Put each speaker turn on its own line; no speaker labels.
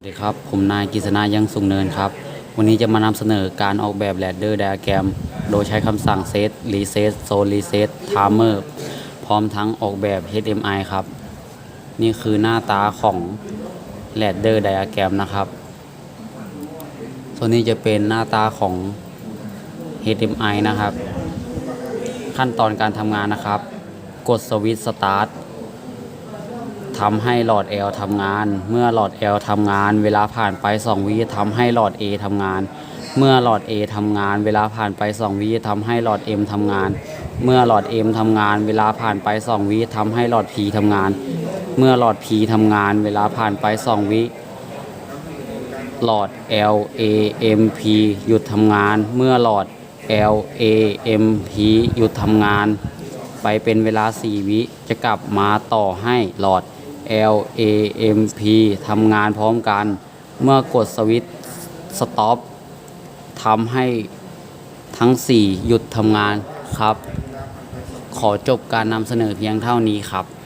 สวัสดีครับ ผมนายกฤษณายังสุงเนินครับ วันนี้จะมานำเสนอการออกแบบแรดเดอร์ไดอะแกรมโดยใช้คำสั่ง set reset zone reset timer พร้อมทั้งออกแบบ HMI ครับ นี่คือหน้าตาของแรดเดอร์ไดอะแกรมนะครับส่วนนี้จะเป็นหน้าตาของ HMI นะครับ ขั้นตอนการทำงานนะครับ กดสวิตช์สตาร์ ทำให้หลอด L ทำงาน เมื่อหลอด L ทำงาน เวลาผ่านไป 2 วิทำให้หลอด A ทำงาน เมื่อหลอด A ทำงาน เวลาผ่านไป 2 วิทำให้หลอด M ทำงาน เมื่อหลอด M ทำงาน เวลาผ่านไป 2 วิทำให้หลอด P ทำงาน เมื่อหลอด P ทำงาน เวลาผ่านไป 2 วิหลอด L A M P หยุดทำงาน เมื่อหลอด L A M P หยุดทำงาน ไปเป็นเวลา 4 วิจะกลับมาต่อให้หลอด L A M P ทำงานพร้อมกัน เมื่อกดสวิตช์สต็อปทำให้ทั้ง 4 หยุดทำงานครับ ขอจบการนำเสนอเพียงเท่านี้ครับ